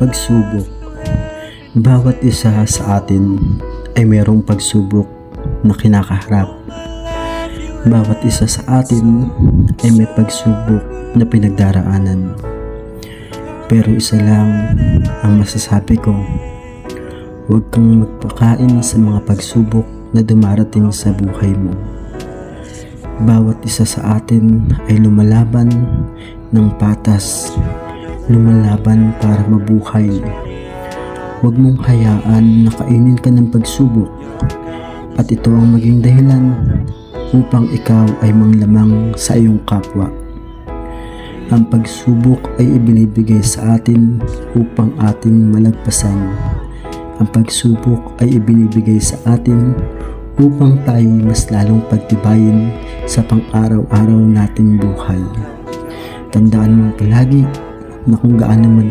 Pagsubok Bawat isa sa atin ay mayroong pagsubok na kinakaharap. Bawat isa sa atin ay may pagsubok na pinagdaraanan. Pero isa lang ang masasabi ko, huwag kang magpakain sa mga pagsubok na dumarating sa buhay mo. Bawat isa sa atin ay lumalaban ng patas, lumalaban para mabuhay. Huwag mong hayaan na kainin ka ng pagsubok at ito ang maging dahilan upang ikaw ay manglamang sa iyong kapwa. Ang pagsubok ay ibinibigay sa atin upang ating malagpasan. Ang pagsubok ay ibinibigay sa atin upang tayo mas lalong pagtibayin sa pang-araw-araw nating buhay. Tandaan mo palagi na kung gaano man